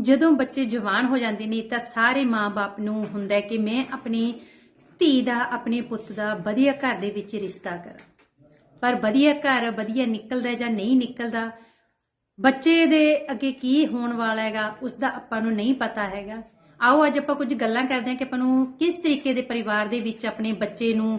ਜਦੋਂ ਬੱਚੇ ਜਵਾਨ ਹੋ ਜਾਂਦੇ ਨੇ ਤਾਂ ਸਾਰੇ ਮਾਪੇ ਨੂੰ ਹੁੰਦਾ ਕਿ ਮੈਂ ਆਪਣੀ ਧੀ ਦਾ, ਆਪਣੇ ਪੁੱਤ ਦਾ ਵਧੀਆ ਘਰ ਦੇ ਵਿੱਚ ਰਿਸ਼ਤਾ ਕਰਾਂ। ਪਰ ਵਧੀਆ ਘਰ ਵਧੀਆ ਨਿਕਲਦਾ ਜਾਂ ਨਹੀਂ ਨਿਕਲਦਾ, ਬੱਚੇ ਦੇ ਅੱਗੇ ਕੀ ਹੋਣ ਵਾਲਾ ਹੈਗਾ, ਉਸ ਦਾ ਆਪਾਂ ਨੂੰ ਨਹੀਂ ਪਤਾ ਹੈਗਾ। ਆਓ ਅੱਜ ਆਪਾਂ ਕੁਝ ਗੱਲਾਂ ਕਰਦੇ ਹਾਂ ਕਿ ਆਪਾਂ ਨੂੰ ਕਿਸ ਤਰੀਕੇ ਦੇ ਪਰਿਵਾਰ ਦੇ ਵਿੱਚ ਆਪਣੇ ਬੱਚੇ ਨੂੰ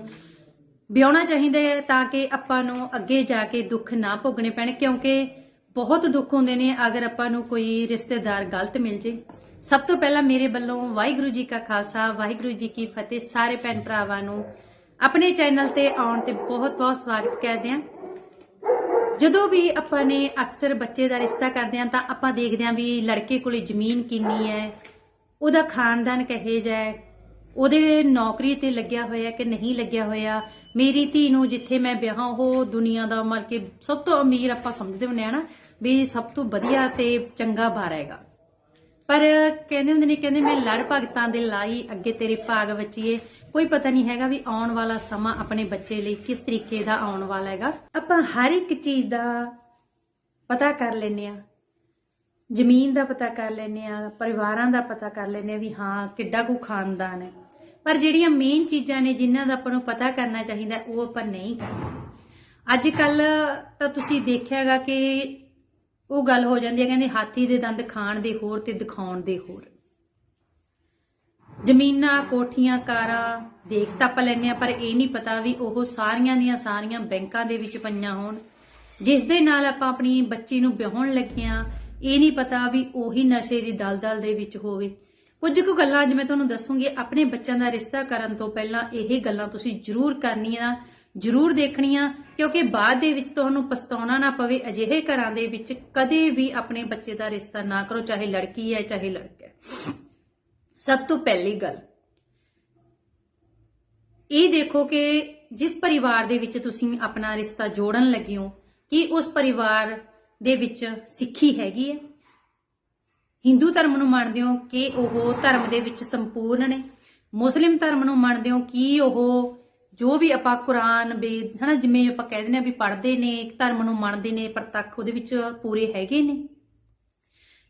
ਵਿਆਹਣਾ ਚਾਹੀਦਾ ਹੈ ਤਾਂ ਕਿ ਆਪਾਂ ਨੂੰ ਅੱਗੇ ਜਾ ਕੇ ਦੁੱਖ ਨਾ ਭੋਗਣੇ ਪੈਣ, ਕਿਉਂਕਿ ਬਹੁਤ ਦੁੱਖ ਹੁੰਦੇ ਨੇ ਅਗਰ ਆਪਾਂ ਨੂੰ ਕੋਈ ਰਿਸ਼ਤੇਦਾਰ ਗਲਤ ਮਿਲ ਜੇ। ਸਭ ਤੋਂ ਪਹਿਲਾਂ ਮੇਰੇ ਵੱਲੋਂ ਵਾਹਿਗੁਰੂ ਜੀ ਕਾ ਖਾਲਸਾ, ਵਾਹਿਗੁਰੂ ਜੀ ਕੀ ਫਤਿਹ, ਸਾਰੇ ਭੈਣ ਭਰਾਵਾਂ ਨੂੰ ਆਪਣੇ ਚੈਨਲ ਤੇ ਆਉਣ ਤੇ ਬਹੁਤ ਬਹੁਤ ਸਵਾਗਤ ਕਰਦੇ ਹਾਂ। ਜਦੋਂ ਵੀ ਆਪਾਂ ਨੇ ਅਕਸਰ ਬੱਚੇ ਦਾ ਰਿਸ਼ਤਾ ਕਰਦੇ ਹਾਂ ਤਾਂ ਆਪਾਂ ਦੇਖਦੇ ਹਾਂ ਵੀ ਲੜਕੇ ਕੋਲੇ ਜ਼ਮੀਨ ਕਿੰਨੀ ਹੈ, ਉਹਦਾ ਖਾਨਦਾਨ ਕਹੇ ਜਾਏ ਉਹਦੇ ਨੌਕਰੀ ਤੇ ਲੱਗਿਆ ਹੋਇਆ ਕਿ ਨਹੀਂ ਲੱਗਿਆ ਹੋਇਆ, ਮੇਰੀ ਧੀ ਨੂੰ ਜਿੱਥੇ ਮੈਂ ਵਿਆਹਾਂ ਉਹ ਦੁਨੀਆ ਦਾ ਮਤਲਬ ਕਿ ਸਭ ਤੋਂ ਅਮੀਰ ਆਪਾਂ ਸਮਝਦੇ ਹੁੰਦੇ ਆ ਨਾ ਵੀ ਸਭ ਤੋਂ ਵਧੀਆ ਤੇ ਚੰਗਾ ਬਾਰ ਹੈਗਾ। ਪਰ ਕਹਿੰਦੇ ਹੁੰਦੇ ਨੇ, ਕਹਿੰਦੇ ਮੈਂ ਲੜ ਭਗਤਾਂ ਦੇ ਲਾਈ ਅੱਗੇ ਤੇਰੇ ਭਾਗ ਬੱਚੀਏ ਕੋਈ ਪਤਾ ਨਹੀਂ ਹੈਗਾ ਵੀ ਆਉਣ ਵਾਲਾ ਸਮਾਂ ਆਪਣੇ ਬੱਚੇ ਲਈ ਕਿਸ ਤਰੀਕੇ ਦਾ ਆਉਣ ਵਾਲਾ ਹੈਗਾ। ਆਪਾਂ ਹਰ ਇੱਕ ਚੀਜ਼ ਦਾ ਪਤਾ ਕਰ ਲੈਨੇ ਆ ਜ਼ਮੀਨ ਦਾ ਪਤਾ ਕਰ ਲੈਨੇ ਆ ਪਰਿਵਾਰਾਂ ਦਾ ਪਤਾ ਕਰ ਲੈਨੇ ਆ ਵੀ ਹਾਂ, ਕਿੱਡਾ ਕੁ ਖਾਨਦਾਨ ਹੈ। ਪਰ ਜਿਹੜੀਆਂ ਮੇਨ ਚੀਜ਼ਾਂ ਨੇ, ਜਿਨ੍ਹਾਂ ਦਾ ਆਪਾਂ ਨੂੰ ਪਤਾ ਕਰਨਾ ਚਾਹੀਦਾ, ਉਹ ਆਪਾਂ ਨਹੀਂ ਕਰਦੇ। ਅੱਜ ਕੱਲ ਤਾਂ ਤੁਸੀਂ ਦੇਖਿਆਗਾ ਕਿ ਉਹ ਗੱਲ ਹੋ ਜਾਂਦੀ ਹੈ, ਕਹਿੰਦੇ ਹਾਥੀ ਦੇ ਦੰਦ ਖਾਣ ਦੇ ਹੋਰ ਤੇ ਦਿਖਾਉਣ ਦੇ ਹੋਰ। ਜ਼ਮੀਨਾਂ, ਕੋਠੀਆਂ, ਕਾਰਾਂ, ਦੇਖ ਤਾਂ ਆਪਾਂ ਲੈਨੇ ਆ ਪਰ ਇਹ ਨਹੀਂ ਪਤਾ ਵੀ ਉਹ ਸਾਰੀਆਂ ਦੀਆਂ ਸਾਰੀਆਂ ਬੈਂਕਾਂ ਦੇ ਵਿੱਚ ਪਈਆਂ ਹੋਣ। ਜਿਸ ਦੇ ਨਾਲ ਆਪਾਂ ਆਪਣੀ ਬੱਚੀ ਨੂੰ ਵਿਆਹਣ ਲੱਗਿਆਂ ਇਹ ਨਹੀਂ ਪਤਾ ਵੀ ਉਹੀ ਨਸ਼ੇ ਦੀ ਦਲਦਲ ਦੇ ਵਿੱਚ ਹੋਵੇ। ਕੁਝ ਕੁ ਗੱਲਾਂ ਅੱਜ ਮੈਂ ਤੁਹਾਨੂੰ ਦੱਸੂਗੀ, ਆਪਣੇ ਬੱਚਿਆਂ ਦਾ ਰਿਸ਼ਤਾ ਕਰਨ ਤੋਂ ਪਹਿਲਾਂ ਇਹ ਗੱਲਾਂ ਤੁਸੀਂ ਜ਼ਰੂਰ ਕਰਨੀਆਂ। ਜ਼ਰੂਰ ਦੇਖਣੀ ਆ ਕਿਉਂਕਿ ਬਾਅਦ ਦੇ ਵਿੱਚ ਤੁਹਾਨੂੰ ਪਛਤਾਉਣਾ ਨਾ ਪਵੇ ਅਜਿਹੇ ਘਰਾਂ ਦੇ ਵਿੱਚ ਕਦੇ ਵੀ ਆਪਣੇ ਬੱਚੇ ਦਾ ਰਿਸ਼ਤਾ ਨਾ ਕਰੋ, ਚਾਹੇ ਲੜਕੀ ਹੈ, ਚਾਹੇ ਲੜਕਾ ਹੈ। ਸਭ ਤੋਂ ਪਹਿਲੀ ਗੱਲ, ਇਹ ਦੇਖੋ ਕਿ ਜਿਸ ਪਰਿਵਾਰ ਦੇ ਵਿੱਚ ਤੁਸੀਂ ਆਪਣਾ ਰਿਸ਼ਤਾ ਜੋੜਨ ਲੱਗੇ ਹੋ, ਕੀ ਉਸ ਪਰਿਵਾਰ ਦੇ ਵਿੱਚ ਸਿੱਖੀ ਹੈਗੀ ਹੈ? ਹਿੰਦੂ ਧਰਮ ਨੂੰ ਮੰਨਦੇ ਹੋ ਕਿ ਉਹ ਧਰਮ ਦੇ ਵਿੱਚ ਸੰਪੂਰਨ ਨੇ? ਮੁਸਲਿਮ ਧਰਮ ਨੂੰ ਮੰਨਦੇ ਹੋ ਕਿ ਉਹ ਜੋ ਵੀ ਆਪਾਂ ਕੁਰਾਨ ਵੇਦ ਹਨਾ, ਜਿਵੇਂ ਆਪਾਂ ਕਹਿ ਦਿੰਦੇ ਆ ਵੀ ਪੜ੍ਹਦੇ ਨੇ ਧਰਮ ਨੂੰ ਮੰਨਦੇ ਨੇ, ਪ੍ਰਤੱਖ ਉਹਦੇ ਵਿੱਚ ਪੂਰੇ ਹੈਗੇ ਨੇ।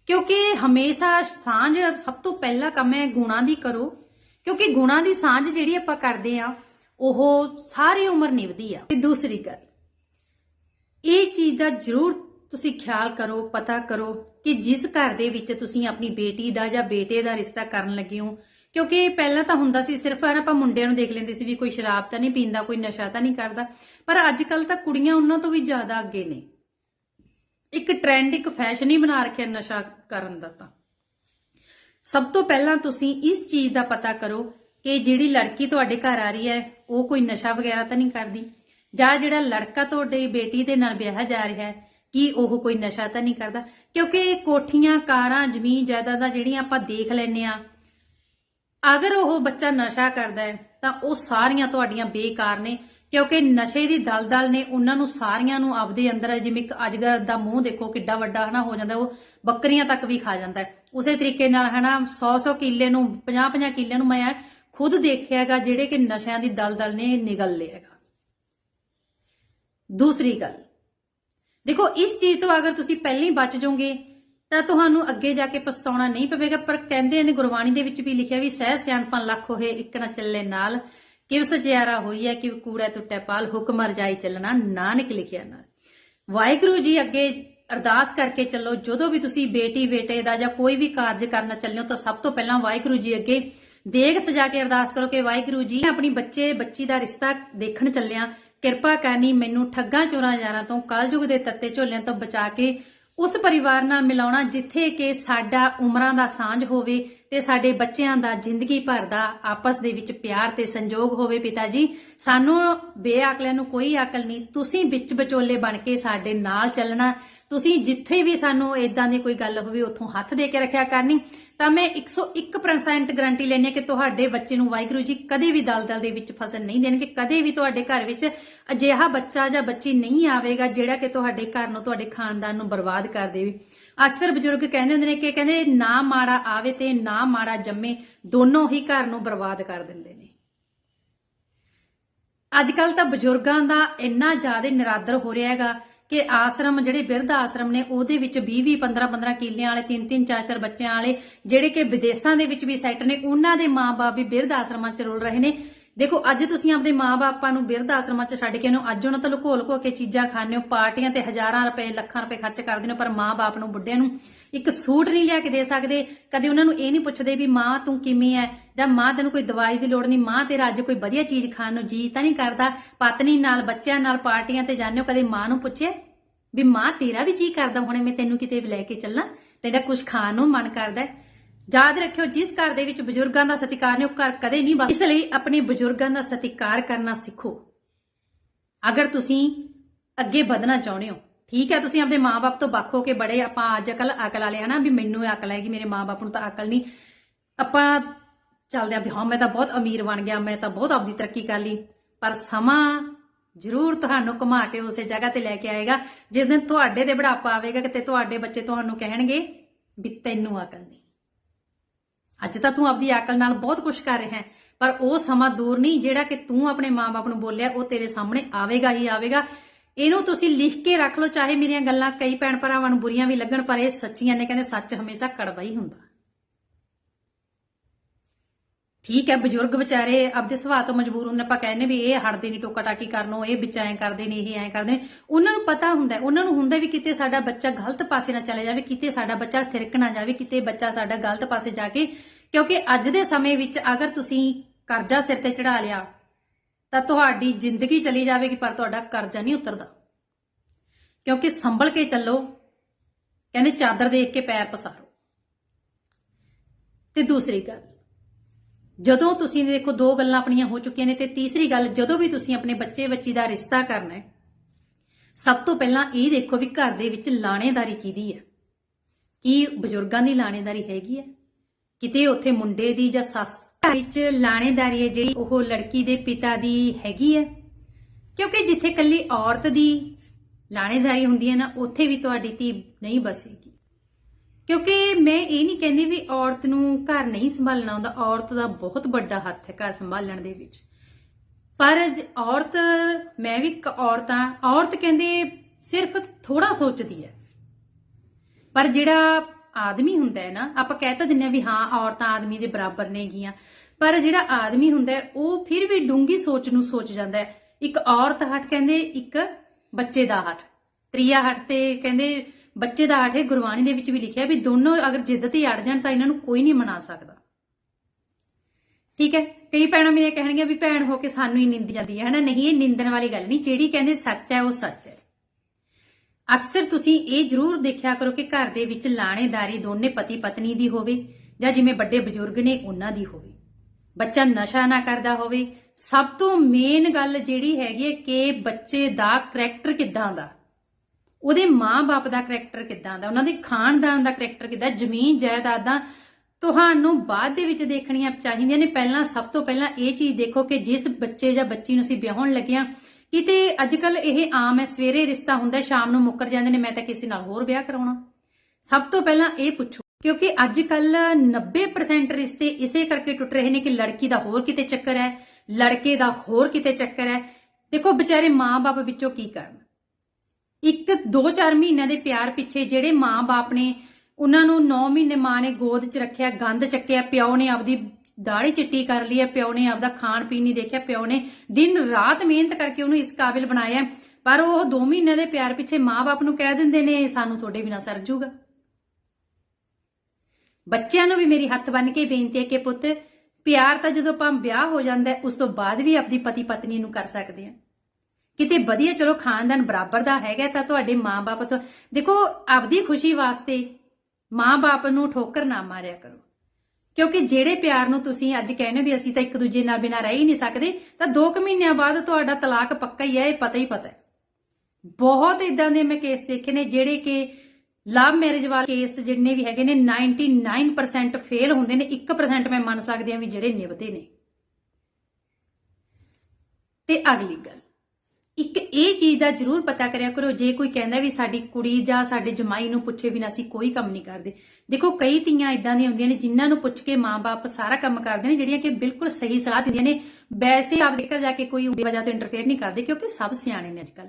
ਕਿਉਂਕਿ ਹਮੇਸ਼ਾ ਸਾਂਝ ਸਭ ਤੋਂ ਪਹਿਲਾ ਕੰਮ ਹੈ ਗੁਣਾਂ ਦੀ ਕਰੋ। ਕਿਉਂਕਿ ਗੁਣਾਂ ਦੀ ਸਾਂਝ ਜਿਹੜੀ ਆਪਾਂ ਕਰਦੇ ਆ ਉਹ ਸਾਰੀ ਉਮਰ ਨਿਭਦੀ ਆ। ਤੇ ਦੂਸਰੀ ਗੱਲ, ਇਹ ਚੀਜ਼ ਦਾ ਜ਼ਰੂਰ ਤੁਸੀਂ ਖਿਆਲ ਕਰੋ, ਪਤਾ ਕਰੋ ਕਿ ਜਿਸ ਘਰ ਦੇ ਵਿੱਚ ਤੁਸੀਂ ਆਪਣੀ ਬੇਟੀ ਦਾ ਜਾਂ ਬੇਟੇ ਦਾ ਰਿਸ਼ਤਾ ਕਰਨ ਲੱਗੇ ਹੋ ਕਿਉਂਕਿ ਪਹਿਲਾਂ ਤਾਂ ਹੁੰਦਾ ਸੀ, ਸਿਰਫ ਹਨਾ ਆਪਾਂ ਮੁੰਡਿਆਂ ਨੂੰ ਦੇਖ ਲੈਂਦੇ ਸੀ ਵੀ ਕੋਈ ਸ਼ਰਾਬ ਤਾਂ ਨਹੀਂ ਪੀਂਦਾ, ਕੋਈ ਨਸ਼ਾ ਤਾਂ ਨਹੀਂ ਕਰਦਾ। ਪਰ ਅੱਜ ਕੱਲ ਤਾਂ ਕੁੜੀਆਂ ਉਹਨਾਂ ਤੋਂ ਵੀ ਜ਼ਿਆਦਾ ਅੱਗੇ ਨੇ। ਇੱਕ ਟ੍ਰੈਂਡ ਇੱਕ ਫੈਸ਼ਨ ਹੀ ਬਣਾ ਰੱਖਿਆ ਨਸ਼ਾ ਕਰਨ ਦਾ ਤਾਂ। ਸਭ ਤੋਂ ਪਹਿਲਾਂ ਤੁਸੀਂ ਇਸ ਚੀਜ਼ ਦਾ ਪਤਾ ਕਰੋ ਕਿ ਜਿਹੜੀ ਲੜਕੀ ਤੁਹਾਡੇ ਘਰ ਆ ਰਹੀ ਹੈ, ਉਹ ਕੋਈ ਨਸ਼ਾ ਵਗੈਰਾ ਤਾਂ ਨਹੀਂ ਕਰਦੀ? ਜਾਂ ਜਿਹੜਾ ਲੜਕਾ ਤੁਹਾਡੀ ਬੇਟੀ ਦੇ ਨਾਲ ਵਿਆਹ ਜਾ ਰਿਹਾ ਹੈ, ਕੀ ਉਹ ਕੋਈ ਨਸ਼ਾ ਤਾਂ ਨਹੀਂ ਕਰਦਾ? ਕਿਉਂਕਿ ਕੋਠੀਆਂ, ਕਾਰਾਂ, ਜ਼ਮੀਨ, ਜਾਇਦਾਦਾਂ ਜਿਹੜੀਆਂ ਆਪਾਂ ਦੇਖ ਲੈਨੇ ਆ ਅਗਰ ਉਹ ਬੱਚਾ ਨਸ਼ਾ ਕਰਦਾ ਹੈ, ਤਾਂ ਉਹ ਸਾਰੀਆਂ ਤੁਹਾਡੀਆਂ ਬੇਕਾਰ ਨੇ, ਕਿਉਂਕਿ ਨਸ਼ੇ ਦੀ ਦਲਦਲ ਨੇ ਉਹਨਾਂ ਨੂੰ ਸਾਰੀਆਂ ਨੂੰ ਆਪਦੇ ਅੰਦਰ ਜਿਵੇਂ ਇੱਕ ਅਜਗਰ ਦਾ ਮੂੰਹ ਦੇਖੋ, ਕਿੱਡਾ ਵੱਡਾ ਹਨਾ, ਹੋ ਜਾਂਦਾ, ਉਹ ਬੱਕਰੀਆਂ ਤੱਕ ਵੀ ਖਾ ਜਾਂਦਾ ਉਸੇ ਤਰੀਕੇ ਨਾਲ ਹਨਾ 100-100 ਕਿੱਲੇ ਨੂੰ 50-50 ਕਿੱਲੇ ਨੂੰ ਮੈਂ ਖੁਦ ਦੇਖਿਆਗਾ ਜਿਹੜੇ ਕਿ ਨਸ਼ਿਆਂ ਦੀ ਦਲਦਲ ਨੇ ਨਿਗਲ ਲਿਆਗਾ ਦੂਸਰੀ ਗੱਲ, ਦੇਖੋ, ਇਸ ਚੀਜ਼ ਤੋਂ ਅਗਰ ਤੁਸੀਂ ਪਹਿਲਾਂ ਹੀ ਬਚ ਜਾਓਗੇ ਤਾਂ ਤੁਹਾਨੂੰ ਅੱਗੇ ਜਾ ਕੇ ਪਛਤਾਉਣਾ ਨਹੀਂ ਪਵੇਗਾ, ਪਰ ਕਹਿੰਦੇ ਨੇ ਗੁਰਬਾਣੀ ਦੇ ਵਿੱਚ ਵੀ ਲਿਖਿਆ ਵੀ ਸਹਿ ਸਿਆਣਪਾਂ ਲੱਖ ਹੋਏ, ਇੱਕ ਨਾ ਚੱਲੇ ਨਾਲ। ਕਿਵ ਸਚਿਆਰਾ ਹੋਈ ਹੈ ਕਿਵ ਕੂੜਾ ਟੁੱਟੇ ਪਾਲ, ਹੁਕਮ ਰਜਾਈ ਚੱਲਣਾ, ਨਾਨਕ ਲਿਖਿਆ ਨਾਲ। ਵਾਹਿਗੁਰੂ ਜੀ ਅੱਗੇ ਅਰਦਾਸ ਕਰਕੇ ਚੱਲੋ, ਜਦੋਂ ਵੀ ਤੁਸੀਂ ਬੇਟੀ, ਬੇਟੇ ਦਾ ਜਾਂ ਕੋਈ ਵੀ ਕਾਰਜ ਕਰਨਾ ਚੱਲਿਓ ਤਾਂ ਸਭ ਤੋਂ ਪਹਿਲਾਂ ਵਾਹਿਗੁਰੂ ਜੀ ਅੱਗੇ ਦੇਗ ਸਜਾ ਕੇ ਅਰਦਾਸ ਕਰੋ ਕਿ ਵਾਹਿਗੁਰੂ ਜੀ, ਆਪਣੀ ਬੱਚੇ, ਬੱਚੀ ਦਾ ਰਿਸ਼ਤਾ ਦੇਖਣ ਚੱਲਿਆ। ਕਿਰਪਾ ਕਰਨੀ, ਮੈਨੂੰ ਠੱਗਾਂ, ਚੋਰਾਂ, ਯਾਰਾਂ ਤੋਂ, ਕਲਯੁਗ ਦੇ ਤੱਤੇ ਝੋਲਿਆਂ ਤੋਂ ਬਚਾ ਕੇ ਉਸ ਪਰਿਵਾਰ ਨਾਲ ਮਿਲਾਉਣਾ ਜਿੱਥੇ ਕਿ ਸਾਡਾ ਉਮਰਾਂ ਦਾ ਸਾਂਝ ਹੋਵੇ ਤੇ ਸਾਡੇ ਬੱਚਿਆਂ ਦਾ ਜ਼ਿੰਦਗੀ ਭਰ ਦਾ ਆਪਸ ਦੇ ਵਿੱਚ ਪਿਆਰ ਤੇ ਸੰਜੋਗ ਹੋਵੇ ਪਿਤਾ ਜੀ। ਸਾਨੂੰ ਬੇਅਕਲਿਆਂ ਨੂੰ ਕੋਈ ਅਕਲ ਨਹੀਂ। ਤੁਸੀਂ ਵਿੱਚ ਵਿਚੋਲੇ ਬਣ ਕੇ ਸਾਡੇ ਨਾਲ ਚੱਲਣਾ ਤੁਸੀਂ ਜਿੱਥੇ ਵੀ ਸਾਨੂੰ ਇਦਾਂ ਦੀ ਕੋਈ ਗੱਲ ਹੋਵੇ, ਉੱਥੋਂ ਹੱਥ ਦੇ ਕੇ ਰੱਖਿਆ ਕਰਨੀ ਤਾਂ ਮੈਂ 101% ਗਰੰਟੀ ਲੈਣੀ ਹੈ ਕਿ ਤੁਹਾਡੇ ਬੱਚੇ ਨੂੰ ਵਾਹਿਗੁਰੂ ਜੀ ਕਦੇ ਵੀ ਦਲਦਲ ਦੇ ਵਿੱਚ ਫਸਣ ਨਹੀਂ ਦੇਣਗੇ, ਕਦੇ ਵੀ ਤੁਹਾਡੇ ਘਰ ਵਿੱਚ ਅਜਿਹਾ ਬੱਚਾ ਜਾਂ ਬੱਚੀ ਨਹੀਂ ਆਵੇਗਾ ਜਿਹੜਾ ਕਿ ਤੁਹਾਡੇ ਘਰ ਨੂੰ, ਤੁਹਾਡੇ ਖਾਨਦਾਨ ਨੂੰ ਬਰਬਾਦ ਕਰ ਦੇਵੇ। ਅਕਸਰ ਬਜ਼ੁਰਗ ਕਹਿੰਦੇ ਹੁੰਦੇ ਨੇ ਕਿ ਕਹਿੰਦੇ ਨਾ ਮਾੜਾ ਆਵੇ ਤੇ ਨਾ ਮਾੜਾ ਜੰਮੇ, ਦੋਨੋਂ ਹੀ ਘਰ ਨੂੰ ਬਰਬਾਦ ਕਰ ਦਿੰਦੇ ਨੇ। ਅੱਜ ਕੱਲ ਤਾਂ ਬਜ਼ੁਰਗਾਂ ਦਾ ਇੰਨਾ ਜ਼ਿਆਦਾ ਨਿਰਾਦਰ ਹੋ ਰਿਹਾ ਹੈਗਾ ਕਿ ਆਸ਼ਰਮ ਜਿਹੜੇ ਬਿਰਧ ਆਸ਼ਰਮ ਨੇ, ਉਹਦੇ ਵਿੱਚ 20 20 15 15 ਕਿੱਲਿਆਂ ਵਾਲੇ 3 3 4 4 ਬੱਚਿਆਂ ਵਾਲੇ, ਜਿਹੜੇ ਕਿ ਵਿਦੇਸ਼ਾਂ ਦੇ ਵਿੱਚ ਵੀ ਸੈਟ ਨੇ, ਉਹਨਾਂ ਦੇ ਮਾਪੇ ਵੀ ਬਿਰਧ ਆਸ਼ਰਮਾਂ 'ਚ ਰੁਲ ਰਹੇ ਨੇ। ਦੇਖੋ, ਅੱਜ ਤੁਸੀਂ ਆਪਦੇ ਮਾਪੇ ਨੂੰ ਬਿਰਧ ਆਸ਼ਰਮਾਂ 'ਚ ਛੱਡ ਕੇ ਨੂੰ ਅੱਜ ਉਹਨਾਂ ਤੋਂ ਲੁਕੋ ਲੁਕੋ ਕੇ ਚੀਜ਼ਾਂ ਖਾਣੇ ਹੋ, ਪਾਰਟੀਆਂ ਤੇ ਹਜ਼ਾਰਾਂ ਰੁਪਏ, ਲੱਖਾਂ ਰੁਪਏ ਖਰਚ ਕਰਦੇ ਨੇ ਪਰ ਮਾਪੇ ਨੂੰ, ਬੁੱਢਿਆਂ ਨੂੰ ਇੱਕ ਸੂਟ ਨਹੀਂ ਲਿਆ ਕੇ ਦੇ ਸਕਦੇ। ਕਦੇ ਉਹਨਾਂ ਨੂੰ ਇਹ ਨਹੀਂ ਪੁੱਛਦੇ ਵੀ ਮਾਂ ਤੂੰ ਕਿਵੇਂ ਐ, ਜਾਂ ਮਾਂ ਤੈਨੂੰ ਕੋਈ ਦਵਾਈ ਦੀ ਲੋੜ ਨਹੀਂ, ਮਾਂ ਤੇਰਾ ਅੱਜ ਕੋਈ ਵਧੀਆ ਚੀਜ਼ ਖਾਣ ਨੂੰ ਜੀ ਤਾਂ ਨਹੀਂ ਕਰਦਾ, ਪਤਨੀ ਨਾਲ, ਬੱਚਿਆਂ ਨਾਲ ਪਾਰਟੀਆਂ ਤੇ ਜਾਂਦੇ ਹੋ, ਕਦੇ ਮਾਂ ਨੂੰ ਪੁੱਛਿਆ ਵੀ ਮਾਂ ਤੇਰਾ ਵੀ ਜੀ ਕਰਦਾ ਹੁਣੇ, ਮੈਂ ਤੈਨੂੰ ਕਿਤੇ ਲੈ ਕੇ ਚੱਲਾਂ, ਤੇਰਾ ਕੁਝ ਖਾਣ ਨੂੰ ਮਨ ਕਰਦਾ। ਯਾਦ ਰੱਖਿਓ, ਜਿਸ ਘਰ ਦੇ ਵਿੱਚ ਬਜ਼ੁਰਗਾਂ ਦਾ ਸਤਿਕਾਰ ਨਹੀਂ ਉਹ ਘਰ ਕਦੇ ਨਹੀਂ ਬਸ। ਇਸ ਲਈ ਆਪਣੇ ਬਜ਼ੁਰਗਾਂ ਦਾ ਸਤਿਕਾਰ ਕਰਨਾ ਸਿੱਖੋ। ਅਗਰ ਤੁਸੀਂ ਅੱਗੇ ਵਧਣਾ ਚਾਹੁੰਦੇ ਹੋ, ਠੀਕ ਹੈ, ਤੁਸੀਂ ਆਪਣੇ ਮਾਪੇ ਤੋਂ ਵੱਖ ਹੋ ਕੇ ਬੜੇ, ਆਪਾਂ ਅੱਜ ਕੱਲ ਅਕਲ ਵਾਲੇ ਆ ਨਾ, ਵੀ ਮੈਨੂੰ ਇਹ ਅਕਲ ਹੈਗੀ ਮੇਰੇ ਮਾਪੇ ਨੂੰ ਤਾਂ ਅਕਲ ਨਹੀਂ। ਆਪਾਂ ਚੱਲਦੇ ਆ ਵੀ ਹਾਂ, ਮੈਂ ਤਾਂ ਬਹੁਤ ਅਮੀਰ ਬਣ ਗਿਆ, ਮੈਂ ਤਾਂ ਬਹੁਤ ਆਪਦੀ ਤਰੱਕੀ ਕਰ ਲਈ। ਪਰ ਸਮਾਂ ਜ਼ਰੂਰ ਤੁਹਾਨੂੰ ਘੁਮਾ ਕੇ ਉਸੇ ਜਗ੍ਹਾ ਤੇ ਲੈ ਕੇ ਆਏਗਾ, ਜਿਸ ਦਿਨ ਤੁਹਾਡੇ ਤੇ ਬੁਢਾਪਾ ਆਵੇਗਾ ਕਿ ਤੁਹਾਡੇ ਬੱਚੇ ਤੁਹਾਨੂੰ ਕਹਿਣਗੇ ਵੀ ਤੈਨੂੰ ਅਕਲ ਨਹੀਂ। ਅੱਜ ਤਾਂ ਤੂੰ ਆਪਦੀ ਅਕਲ ਨਾਲ ਬਹੁਤ ਕੁਝ ਕਰ ਰਿਹਾ ਹੈ, ਪਰ ਉਹ ਸਮਾਂ ਦੂਰ ਨਹੀਂ, ਜਿਹੜਾ ਕਿ ਤੂੰ ਆਪਣੇ ਮਾਪੇ ਨੂੰ ਬੋਲਿਆ, ਉਹ ਤੇਰੇ ਸਾਹਮਣੇ ਆਵੇਗਾ ਹੀ ਆਵੇਗਾ। ਇਹਨੂੰ ਤੁਸੀਂ ਲਿਖ ਕੇ ਰੱਖ ਲਓ, ਚਾਹੇ ਮੇਰੀਆਂ ਗੱਲਾਂ ਕਈ ਭੈਣ ਭਰਾਵਾਂ ਨੂੰ ਬੁਰੀਆਂ ਵੀ ਲੱਗਣ, ਪਰ ਇਹ ਸੱਚੀਆਂ ਨੇ, ਕਹਿੰਦੇ ਸੱਚ ਹਮੇਸ਼ਾ ਕੜਵਾ ਹੀ ਹੁੰਦਾ। ਠੀਕ ਹੈ, ਬਜ਼ੁਰਗ ਵਿਚਾਰੇ, ਆਪਦੇ ਸੁਭਾਅ ਤੋਂ ਮਜਬੂਰ ਹੁੰਦੇ ਆਪਾਂ ਕਹਿੰਦੇ ਵੀ ਇਹ ਹੜਦੇ ਨਹੀਂ ਟੋਕਾ ਟਾਕੀ ਕਰਨੋਂ ਇਹ ਵਿੱਚ ਐਂ ਕਰਦੇ ਨੇ, ਇਹ ਐਂ ਕਰਦੇ ਨੇ। ਉਹਨਾਂ ਨੂੰ ਪਤਾ ਹੁੰਦਾ ਉਹਨਾਂ ਨੂੰ ਹੁੰਦਾ ਵੀ ਕਿਤੇ ਸਾਡਾ ਬੱਚਾ ਗਲਤ ਪਾਸੇ ਨਾ ਚਲੇ ਜਾਵੇ, ਕਿਤੇ ਸਾਡਾ ਬੱਚਾ ਥਿਰਕ ਨਾ ਜਾਵੇ, ਕਿਤੇ ਬੱਚਾ ਸਾਡਾ ਗਲਤ ਪਾਸੇ ਜਾ ਕੇ ਕਿਉਂਕਿ ਅੱਜ ਦੇ ਸਮੇਂ ਵਿੱਚ ਅਗਰ ਤੁਸੀਂ ਕਰਜ਼ਾ ਸਿਰ ਤੇ ਚੜਾ ਲਿਆ, ਤਾਂ ਤੁਹਾਡੀ ਜ਼ਿੰਦਗੀ ਚਲੀ ਜਾਵੇਗੀ, ਪਰ ਤੁਹਾਡਾ ਕਰਜ਼ਾ ਨਹੀਂ ਉਤਰਦਾ। ਕਿਉਂਕਿ ਸੰਭਲ ਕੇ ਚੱਲੋ, ਕਹਿੰਦੇ ਚਾਦਰ ਦੇਖ ਕੇ ਪੈਰ ਪਸਾਰੋ। ਤੇ ਦੂਸਰੀ ਗੱਲ, ਜਦੋਂ ਤੁਸੀਂ ਦੇਖੋ ਦੋ ਗੱਲਾਂ ਆਪਣੀਆਂ ਹੋ ਚੁੱਕੀਆਂ ਨੇ, ਤੇ ਤੀਸਰੀ ਗੱਲ, ਜਦੋਂ ਵੀ ਤੁਸੀਂ ਆਪਣੇ ਬੱਚੇ ਬੱਚੀ ਦਾ ਰਿਸ਼ਤਾ ਕਰਨਾ ਹੈ, ਸਭ ਤੋਂ ਪਹਿਲਾਂ ਇਹ ਦੇਖੋ ਵੀ ਘਰ ਦੇ ਵਿੱਚ ਲਾਣੇਦਾਰੀ ਕਿਹਦੀ ਹੈ? ਕੀ ਬਜ਼ੁਰਗਾਂ ਦੀ ਲਾਣੇਦਾਰੀ ਹੈਗੀ ਹੈ? ਕਿਤੇ ਉੱਥੇ ਮੁੰਡੇ ਦੀ ਜਾਂ ਸੱਸ ਵਿੱਚ ਲਾਣੇਦਾਰੀ ਹੈ ਜਿਹੜੀ ਉਹ ਲੜਕੀ ਦੇ ਪਿਤਾ ਦੀ ਹੈਗੀ ਹੈ? ਕਿਉਂਕਿ ਜਿੱਥੇ ਕੱਲੀ ਔਰਤ ਦੀ ਲਾਣੇਦਾਰੀ ਹੁੰਦੀ ਹੈ ਨਾ, ਉੱਥੇ ਵੀ ਤੁਹਾਡੀ ਧੀ ਨਹੀਂ ਬਸੇਗੀ। ਕਿਉਂਕਿ ਮੈਂ ਇਹ ਨਹੀਂ ਕਹਿੰਦੀ ਵੀ ਔਰਤ ਨੂੰ ਘਰ ਨਹੀਂ ਸੰਭਾਲਣਾ ਹੁੰਦਾ, ਔਰਤ ਦਾ ਬਹੁਤ ਵੱਡਾ ਹੱਥ ਹੈ ਘਰ ਸੰਭਾਲਣ ਦੇ ਵਿੱਚ। ਪਰ ਔਰਤ, ਮੈਂ ਵੀ ਇੱਕ ਔਰਤ ਹਾਂ, ਔਰਤ ਕਹਿੰਦੇ ਸਿਰਫ ਥੋੜਾ ਸੋਚਦੀ ਹੈ। ਪਰ ਜਿਹੜਾ ਆਦਮੀ ਹੁੰਦਾ ਹੈ ਨਾ, ਆਪਾਂ ਕਹਿ ਤਾਂ ਦਿੰਨੇ ਆ ਵੀ ਹਾਂ, ਔਰਤਾਂ ਆਦਮੀ ਦੇ ਬਰਾਬਰ ਨੇਗੀਆਂ ਪਰ ਜਿਹੜਾ ਆਦਮੀ ਹੁੰਦਾ ਉਹ ਫਿਰ ਵੀ ਡੂੰਗੀ ਸੋਚ ਨੂੰ ਸੋਚ ਜਾਂਦਾ ਇੱਕ ਔਰਤ ਹੱਟ ਕਹਿੰਦੇ, ਇੱਕ ਬੱਚੇ ਦਾ ਹੱਟ। ਤ੍ਰੀਆ ਹੱਟ ਤੇ ਕਹਿੰਦੇ, ਬੱਚੇ ਦਾ ਹੱਟ। ਹੈ ਗੁਰਬਾਣੀ ਦੇ ਵਿੱਚ ਵੀ ਲਿਖਿਆ ਵੀ ਦੋਨੋਂ ਅਗਰ ਜਿੱਦ ਤੇ ਅੜ ਜਾਣ, ਤਾਂ ਇਹਨਾਂ ਨੂੰ ਕੋਈ ਨਹੀਂ ਮਨਾ ਸਕਦਾ। ਠੀਕ ਹੈ? ਕਈ ਭੈਣਾਂ ਮੇਰੀਆਂ ਕਹਿਣਗੀਆਂ ਵੀ ਭੈਣ ਹੋ ਕੇ ਸਾਨੂੰ ਹੀ ਨਿੰਦੀ ਜਾਂਦੀ ਹੈ, ਹਨਾ? ਨਹੀਂ, ਇਹ ਨਿੰਦਣ ਵਾਲੀ ਗੱਲ ਨਹੀਂ। ਜਿਹੜੀ ਕਹਿੰਦੇ ਸੱਚ ਹੈ, ਉਹ ਸੱਚ ਹੈ। ਅਕਸਰ ਤੁਸੀਂ ਇਹ ਜ਼ਰੂਰ ਦੇਖਿਆ ਕਰੋ ਕਿ ਘਰ ਦੇ ਵਿੱਚ ਲਾਣੇਦਾਰੀ ਦੋਨੇ ਪਤੀ ਪਤਨੀ ਦੀ ਹੋਵੇ ਜਾਂ ਜਿਵੇਂ ਵੱਡੇ ਬਜ਼ੁਰਗ ਨੇ ਉਹਨਾਂ ਦੀ ਹੋਵੇ। ਬੱਚਾ ਨਸ਼ਾ ਨਾ ਕਰਦਾ ਹੋਵੇ। ਸਭ ਤੋਂ ਮੇਨ ਗੱਲ ਜਿਹੜੀ ਹੈਗੀ ਹੈ ਕਿ ਬੱਚੇ ਦਾ ਕਰੈਕਟਰ ਕਿੱਦਾਂ ਦਾ? ਉਹਦੇ ਮਾਂ-ਬਾਪ ਦਾ ਕਰੈਕਟਰ ਕਿੱਦਾਂ ਦਾ? ਉਹਨਾਂ ਦੇ ਖਾਨਦਾਨ ਦਾ ਕਰੈਕਟਰ ਕਿੱਦਾਂ? ਜ਼ਮੀਨ ਜਾਇਦਾਦਾਂ ਤੁਹਾਨੂੰ ਬਾਅਦ ਦੇ ਵਿੱਚ ਦੇਖਣੀਆਂ ਚਾਹੀਦੀਆਂ ਨੇ। ਪਹਿਲਾਂ ਸਭ ਤੋਂ ਪਹਿਲਾਂ ਇਹ ਚੀਜ਼ ਦੇਖੋ ਕਿ ਜਿਸ ਬੱਚੇ ਜਾਂ ਬੱਚੀ ਨੂੰ ਅਸੀਂ ਵਿਆਹਣ ਲੱਗਿਆ ਕਿਤੇ ਅੱਜ ਅੱਜਕੱਲ ਇਹ ਆਮ ਹੈ, ਸਵੇਰੇ ਰਿਸ਼ਤਾ ਹੁੰਦਾ, ਸ਼ਾਮ ਨੂੰ ਮੁੱਕਰ ਜਾਂਦੇ ਨੇ, ਮੈਂ ਤਾਂ ਕਿਸੇ ਨਾਲ ਹੋਰ ਵਿਆਹ ਕਰਾਉਣਾ। ਸਭ ਤੋਂ ਪਹਿਲਾਂ ਇਹ ਪੁੱਛੋ, ਕਿਉਂਕਿ ਅੱਜ ਅੱਜਕੱਲ 90% ਰਿਸ਼ਤੇ ਇਸੇ ਕਰਕੇ ਟੁੱਟ ਰਹੇ ਨੇ ਕਿ ਲੜਕੀ ਦਾ ਹੋਰ ਕਿਤੇ ਚੱਕਰ ਹੈ, ਲੜਕੇ ਦਾ ਹੋਰ ਕਿਤੇ ਚੱਕਰ ਹੈ। ਦੇਖੋ, ਵਿਚਾਰੇ ਮਾਂ-ਬਾਪ ਵਿੱਚੋਂ ਕੀ ਕਰਨ? ਇੱਕ 2-4 ਮਹੀਨਿਆਂ ਦੇ ਪਿਆਰ ਪਿੱਛੇ ਜਿਹੜੇ ਮਾਂ-ਬਾਪ ਨੇ, ਉਹਨਾਂ ਨੂੰ 9 ਮਹੀਨੇ ਮਾਂ ਨੇ ਗੋਦ 'ਚ ਰੱਖਿਆ, ਗੰਦ ਚੱਕਿਆ, ਪਿਓ ਨੇ ਆਪਦੀ ਦਾੜੀ ਚਿੱਟੀ ਕਰ ਲਈ ਹੈ, ਪਿਓ ਨੇ ਆਪਦਾ ਖਾਣ ਪੀਣ ਨਹੀਂ ਦੇਖਿਆ, ਪਿਓ ਨੇ ਦਿਨ ਰਾਤ ਮਿਹਨਤ ਕਰਕੇ ਉਹਨੂੰ ਇਸ ਕਾਬਿਲ ਬਣਾਇਆ ਪਰ ਉਹ 2 ਮਹੀਨਿਆਂ ਦੇ ਪਿਆਰ ਪਿੱਛੇ ਮਾਂ-ਬਾਪ ਨੂੰ ਕਹਿ ਦਿੰਦੇ ਨੇ, ਸਾਨੂੰ ਤੁਹਾਡੇ ਬਿਨਾ ਸਰ ਜੂਗਾ। ਬੱਚਿਆਂ ਨੂੰ ਵੀ ਮੇਰੀ ਹੱਥ ਬੰਨ ਕੇ ਬੇਨਤੀ ਹੈ ਕਿ ਪੁੱਤ, ਪਿਆਰ ਤਾਂ ਜਦੋਂ ਆਪਾਂ ਵਿਆਹ ਹੋ ਜਾਂਦਾ ਉਸ ਤੋਂ ਬਾਅਦ ਵੀ ਆਪਣੀ ਪਤੀ ਪਤਨੀ ਨੂੰ ਕਰ ਸਕਦੇ ਆ ਕਿਤੇ ਵਧੀਆ ਚਲੋ ਖਾਨਦਾਨ ਬਰਾਬਰ ਦਾ ਹੈਗਾ ਤਾਂ ਤੁਹਾਡੇ ਮਾਪੇ ਤੋਂ, ਦੇਖੋ, ਆਪਦੀ ਖੁਸ਼ੀ ਵਾਸਤੇ ਮਾਪੇ ਨੂੰ ਠੋਕਰ ਨਾ ਮਾਰਿਆ ਕਰੋ। ਕਿਉਂਕਿ ਜਿਹੜੇ ਪਿਆਰ ਨੂੰ ਤੁਸੀਂ ਅੱਜ ਕਹਿੰਦੇ ਵੀ ਅਸੀਂ ਤਾਂ ਇੱਕ ਦੂਜੇ ਨਾਲ ਬਿਨਾਂ ਰਹਿ ਹੀ ਨਹੀਂ ਸਕਦੇ, ਤਾਂ 2 ਕੁ ਮਹੀਨਿਆਂ ਬਾਅਦ ਤੁਹਾਡਾ ਤਲਾਕ ਪੱਕਾ ਹੀ ਹੈ, ਇਹ ਪਤਾ ਹੀ ਪਤਾ ਹੈ। ਬਹੁਤ ਇਦਾਂ ਦੇ ਮੈਂ ਕੇਸ ਦੇਖੇ ਨੇ ਜਿਹੜੇ ਕਿ ਲਵ ਮੈਰਿਜ ਵਾਲੇ ਕੇਸ ਜਿੰਨੇ ਵੀ ਹੈਗੇ ਨੇ 99% ਫੇਲ ਹੁੰਦੇ ਨੇ 1% ਮੈਂ ਮੰਨ ਸਕਦੀ ਹਾਂ ਵੀ ਜਿਹੜੇ ਨਿਭਦੇ ਨੇ। ਤੇ ਅਗਲੀ ਗੱਲ ਇੱਕ ਇਹ ਚੀਜ਼ ਦਾ ਜ਼ਰੂਰ ਪਤਾ ਕਰਿਆ ਕਰੋ, ਜੇ ਕੋਈ ਕਹਿੰਦਾ ਵੀ ਸਾਡੀ ਕੁੜੀ ਜਾਂ ਸਾਡੇ ਜਮਾਈ ਨੂੰ ਪੁੱਛੇ ਬਿਨਾਂ ਅਸੀਂ ਕੋਈ ਕੰਮ ਨਹੀਂ ਕਰਦੇ। ਦੇਖੋ, ਕਈ ਧੀਆਂ ਇਦਾਂ ਦੀਆਂ ਹੁੰਦੀਆਂ ਨੇ ਜਿਨ੍ਹਾਂ ਨੂੰ ਪੁੱਛ ਕੇ ਮਾਪੇ ਸਾਰਾ ਕੰਮ ਕਰਦੇ ਨੇ, ਜਿਹੜੀਆਂ ਕਿ ਬਿਲਕੁਲ ਸਹੀ ਸਲਾਹ ਦਿੰਦੀਆਂ ਨੇ। ਵੈਸੇ ਆਪ ਦੇਖਿਆ ਜਾ ਕੇ ਕੋਈ ਵਜ੍ਹਾ ਤੋਂ ਇੰਟਰਫੇਅਰ ਨਹੀਂ ਕਰਦੇ, ਕਿਉਂਕਿ ਸਭ ਸਿਆਣੇ ਨੇ ਅੱਜਕੱਲ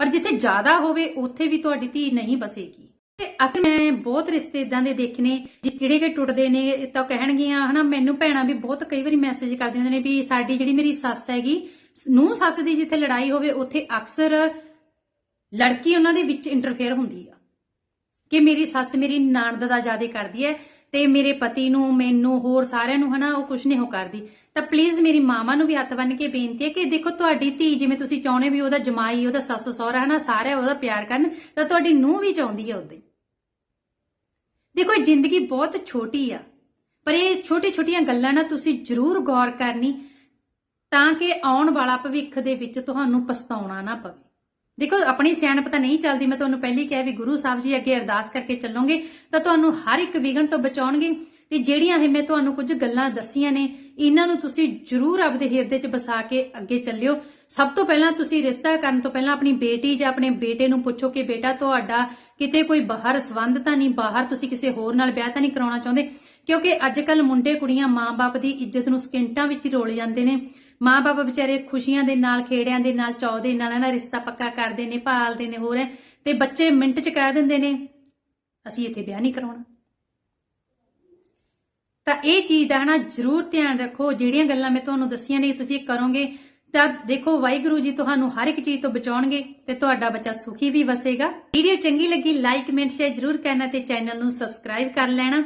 ਪਰ ਜਿੱਥੇ ਜ਼ਿਆਦਾ ਹੋਵੇ, ਉੱਥੇ ਵੀ ਤੁਹਾਡੀ ਧੀ ਨਹੀਂ ਬਸੇਗੀ। ਤੇ ਅਕਸਰ ਮੈਂ ਬਹੁਤ ਰਿਸ਼ਤੇ ਇਦਾਂ ਦੇ ਦੇਖੇ ਜਿਹੜੇ ਕਿ ਟੁੱਟਦੇ ਨੇ, ਤਾਂ ਕਹਿਣਗੀਆਂ, ਹਨਾ, ਮੈਨੂੰ ਭੈਣਾਂ ਵੀ ਬਹੁਤ ਕਈ ਵਾਰੀ ਮੈਸੇਜ ਕਰਦੀਆਂ ਹੁੰਦੀਆਂ ਨੇ ਵੀ ਸਾਡੀ ਜਿਹੜੀ ਮੇਰੀ ਸੱਸ ਹੈਗੀ ਨੂੰ ਸੱਸ ਦੀ ਜਿੱਥੇ ਲੜਾਈ ਹੋਵੇ, ਉੱਥੇ ਅਕਸਰ ਲੜਕੀ ਉਹਨਾਂ ਦੇ ਵਿੱਚ ਇੰਟਰਫੇਅਰ ਹੁੰਦੀ ਆ। ਕਿ ਮੇਰੀ ਸੱਸ ਮੇਰੀ ਨਣਦ ਦਾ ਜ਼ਿਆਦਾ ਕਰਦੀ ਹੈ ਤੇ ਮੇਰੇ ਪਤੀ ਨੂੰ, ਮੈਨੂੰ, ਹੋਰ ਸਾਰਿਆਂ ਨੂੰ ਹਨਾ, ਉਹ ਕੁਝ ਨਹੀਂ ਹੋ ਕਰਦੀ। ਤਾਂ ਪਲੀਜ਼ ਮੇਰੀ ਮਾਮਾ ਨੂੰ ਵੀ ਹੱਥ ਬੰਨ ਕੇ ਬੇਨਤੀ ਹੈ ਕਿ ਦੇਖੋ ਤੁਹਾਡੀ ਧੀ ਜਿਵੇਂ ਤੁਸੀਂ ਚਾਹੁੰਦੇ ਵੀ ਉਹਦਾ ਜਮਾਈ, ਉਹਦਾ ਸੱਸ, ਸਹੁਰਾ ਹਨਾ ਸਾਰੇ ਉਹਦਾ ਪਿਆਰ ਕਰਨ, ਤਾਂ ਤੁਹਾਡੀ ਨੂੰਹ ਵੀ ਚਾਹੁੰਦੀ ਹੈ ਉਦਾਂ ਦੇਖੋ ਇਹ ਜ਼ਿੰਦਗੀ ਬਹੁਤ ਛੋਟੀ ਆ, ਪਰ ਇਹ ਛੋਟੀ ਛੋਟੀਆਂ ਗੱਲਾਂ ਨਾ ਤੁਸੀਂ ਜ਼ਰੂਰ ਗੌਰ ਕਰਨੀ ਤਾਂ ਕਿ ਆਉਣ ਵਾਲਾ ਭਵਿੱਖ ਦੇ ਵਿੱਚ ਤੁਹਾਨੂੰ ਪਛਤਾਉਣਾ ਨਾ ਪਵੇ। ਦੇਖੋ, ਆਪਣੀ ਸਿਆਣਪ ਤਾਂ ਨਹੀਂ ਚੱਲਦੀ। ਮੈਂ ਤੁਹਾਨੂੰ ਪਹਿਲੀ ਕਿਹਾ ਵੀ ਗੁਰੂ ਸਾਹਿਬ ਜੀ ਅੱਗੇ ਅਰਦਾਸ ਕਰਕੇ ਚੱਲੋਗੇ ਤਾਂ ਤੁਹਾਨੂੰ ਹਰ ਇੱਕ ਵਿਘਨ ਤੋਂ ਬਚਾਉਣਗੇ। ਤੇ ਜਿਹੜੀਆਂ ਇਹ ਮੈਂ ਤੁਹਾਨੂੰ ਕੁਝ ਗੱਲਾਂ ਦੱਸੀਆਂ ਨੇ, ਇਹਨਾਂ ਨੂੰ ਤੁਸੀਂ ਜ਼ਰੂਰ ਆਪਦੇ ਹਿਰਦੇ 'ਚ ਵਸਾ ਕੇ ਅੱਗੇ ਚੱਲਿਓ। ਸਭ ਤੋਂ ਪਹਿਲਾਂ ਤੁਸੀਂ ਰਿਸ਼ਤਾ ਕਰਨ ਤੋਂ ਪਹਿਲਾਂ ਆਪਣੀ ਬੇਟੀ ਜਾਂ ਆਪਣੇ ਬੇਟੇ ਨੂੰ ਪੁੱਛੋ ਕਿ ਬੇਟਾ, ਤੁਹਾਡਾ ਕਿਤੇ ਕੋਈ ਬਾਹਰ ਸੰਬੰਧ ਤਾਂ ਨਹੀਂ, ਬਾਹਰ ਤੁਸੀਂ ਕਿਸੇ ਹੋਰ ਨਾਲ ਵਿਆਹ ਤਾਂ ਨਹੀਂ ਕਰਾਉਣਾ ਚਾਹੁੰਦੇ? ਕਿਉਂਕਿ ਅੱਜ ਕੱਲ ਮੁੰਡੇ ਕੁੜੀਆਂ ਮਾਂ-ਬਾਪ ਦੀ ਇੱਜ਼ਤ ਨੂੰ ਸਕਿੰਟਾਂ ਵਿੱਚ ਹੀ ਰੋਲ ਜਾਂਦੇ ਨੇ। ਮਾਂ-ਬਾਪ ਵਿਚਾਰੇ ਖੁਸ਼ੀਆਂ ਦੇ ਨਾਲ, ਖੇੜਿਆਂ ਦੇ ਨਾਲ ਚਾਅ ਦੇ ਨਾਲ ਇਹਨਾਂ ਰਿਸ਼ਤਾ ਪੱਕਾ ਕਰਦੇ ਨੇ ਭਾਲਦੇ ਨੇ, ਹੋਰ ਤੇ ਬੱਚੇ ਮਿੰਟ 'ਚ ਕਹਿ ਦਿੰਦੇ ਨੇ, ਅਸੀਂ ਇੱਥੇ ਵਿਆਹ ਨਹੀਂ ਕਰਾਉਣਾ। ਤਾਂ ਇਹ ਚੀਜ਼ ਦਾ, ਹਨਾ, ਜ਼ਰੂਰ ਧਿਆਨ ਰੱਖੋ। ਜਿਹੜੀਆਂ ਗੱਲਾਂ ਮੈਂ ਤੁਹਾਨੂੰ ਦੱਸੀਆਂ ਨੇ, ਤੁਸੀਂ ਕਰੋਗੇ, ਤਾਂ ਦੇਖੋ, ਵਾਹਿਗੁਰੂ ਜੀ ਤੁਹਾਨੂੰ ਹਰ ਇੱਕ ਚੀਜ਼ ਤੋਂ ਬਚਾਉਣਗੇ ਤੇ ਤੁਹਾਡਾ ਬੱਚਾ ਸੁਖੀ ਵੀ ਵਸੇਗਾ। ਵੀਡੀਓ ਚੰਗੀ ਲੱਗੀ, ਲਾਈਕ, ਕਮੈਂਟ, ਸ਼ੇਅਰ ਜ਼ਰੂਰ ਕਰਨਾ ਤੇ ਚੈਨਲ ਨੂੰ ਸਬਸਕ੍ਰਾਈਬ ਕਰ ਲੈਣਾ।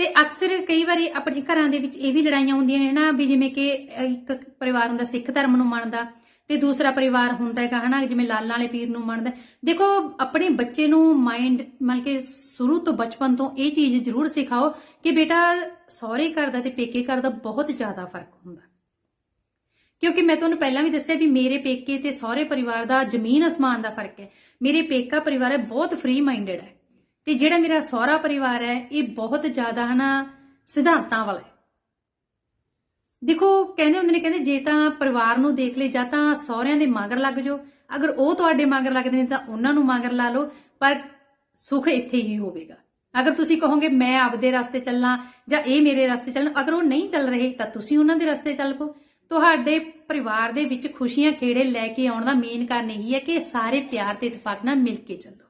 ਤੇ ਅਕਸਰ ਕਈ ਵਾਰੀ ਆਪਣੇ ਘਰਾਂ ਦੇ ਵਿੱਚ ਇਹ ਵੀ ਲੜਾਈਆਂ ਹੁੰਦੀਆਂ ਨੇ ਨਾ ਵੀ ਜਿਵੇਂ ਕਿ ਇੱਕ ਪਰਿਵਾਰ ਹੁੰਦਾ ਸਿੱਖ ਧਰਮ ਨੂੰ ਮੰਨਦਾ ਤੇ ਦੂਸਰਾ ਪਰਿਵਾਰ ਹੁੰਦਾ ਹੈਗਾ, ਹਨਾ, ਜਿਵੇਂ ਲਾਲਾਂ ਵਾਲੇ ਪੀਰ ਨੂੰ ਮੰਨਦਾ। ਦੇਖੋ, ਆਪਣੇ ਬੱਚੇ ਨੂੰ ਮਾਈਂਡ ਮਤਲਬ ਕਿ ਸ਼ੁਰੂ ਤੋਂ ਬਚਪਨ ਤੋਂ ਇਹ ਚੀਜ਼ ਜ਼ਰੂਰ ਸਿਖਾਓ ਕਿ ਬੇਟਾ ਸਹੁਰੇ ਘਰ ਦਾ ਤੇ ਪੇਕੇ ਘਰ ਦਾ ਬਹੁਤ ਜ਼ਿਆਦਾ ਫ਼ਰਕ ਹੁੰਦਾ। ਕਿਉਂਕਿ ਮੈਂ ਤੁਹਾਨੂੰ ਪਹਿਲਾਂ ਵੀ ਦੱਸਿਆ ਵੀ ਮੇਰੇ ਪੇਕੇ ਤੇ ਸਹੁਰੇ ਪਰਿਵਾਰ ਦਾ ਜ਼ਮੀਨ ਅਸਮਾਨ ਦਾ ਫ਼ਰਕ ਹੈ। ਮੇਰੇ ਪੇਕਾ ਪਰਿਵਾਰ ਹੈ, ਬਹੁਤ ਫ੍ਰੀ ਮਾਈਂਡਡ ਹੈ। ਤੇ ਜਿਹੜਾ ਮੇਰਾ ਸਹੁਰਾ ਪਰਿਵਾਰ ਹੈ, ਇਹ ਬਹੁਤ ਜ਼ਿਆਦਾ ਹਨਾ ਸਿਧਾਂਤਾਂ ਵਾਲਾ ਹੈ। ਦੇਖੋ, ਕਹਿੰਦੇ ਹੁੰਦੇ ਨੇ, ਕਹਿੰਦੇ ਜੇ ਤਾਂ ਪਰਿਵਾਰ ਨੂੰ ਦੇਖ ਲੈ ਜਾਂ ਤਾਂ ਸਹੁਰਿਆਂ ਦੇ ਮਗਰ ਲੱਗ ਜਾਓ। ਅਗਰ ਉਹ ਤੁਹਾਡੇ ਮਗਰ ਲੱਗਦੇ ਨੇ, ਤਾਂ ਉਹਨਾਂ ਨੂੰ ਮਗਰ ਲਾ ਲਓ, ਪਰ ਸੁੱਖ ਇੱਥੇ ਹੀ ਹੋਵੇਗਾ। ਅਗਰ ਤੁਸੀਂ ਕਹੋਗੇ, ਮੈਂ ਆਪਦੇ ਰਸਤੇ ਚੱਲਣਾ ਜਾਂ ਇਹ ਮੇਰੇ ਰਸਤੇ ਚੱਲਣ, ਅਗਰ ਉਹ ਨਹੀਂ ਚੱਲ ਰਹੇ, ਤਾਂ ਤੁਸੀਂ ਉਹਨਾਂ ਦੇ ਰਸਤੇ ਚੱਲ ਪਓ। ਤੁਹਾਡੇ ਪਰਿਵਾਰ ਦੇ ਵਿੱਚ ਖੁਸ਼ੀਆਂ ਖੇੜੇ ਲੈ ਕੇ ਆਉਣ ਦਾ ਮੇਨ ਕਾਰਨ ਇਹੀ ਹੈ ਕਿ ਸਾਰੇ ਪਿਆਰ ਤੇ ਇਤਫਾਕ ਨਾਲ ਮਿਲ ਕੇ ਚੱਲੋ।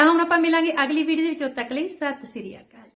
ਤਾਂ ਹੁਣ ਆਪਾਂ ਮਿਲਾਂਗੇ ਅਗਲੀ ਵੀਡੀਓ ਦੇ ਵਿੱਚ ਉਦ ਤੱਕ ਲਈ ਸਤਿ ਸ੍ਰੀ ਅਕਾਲ।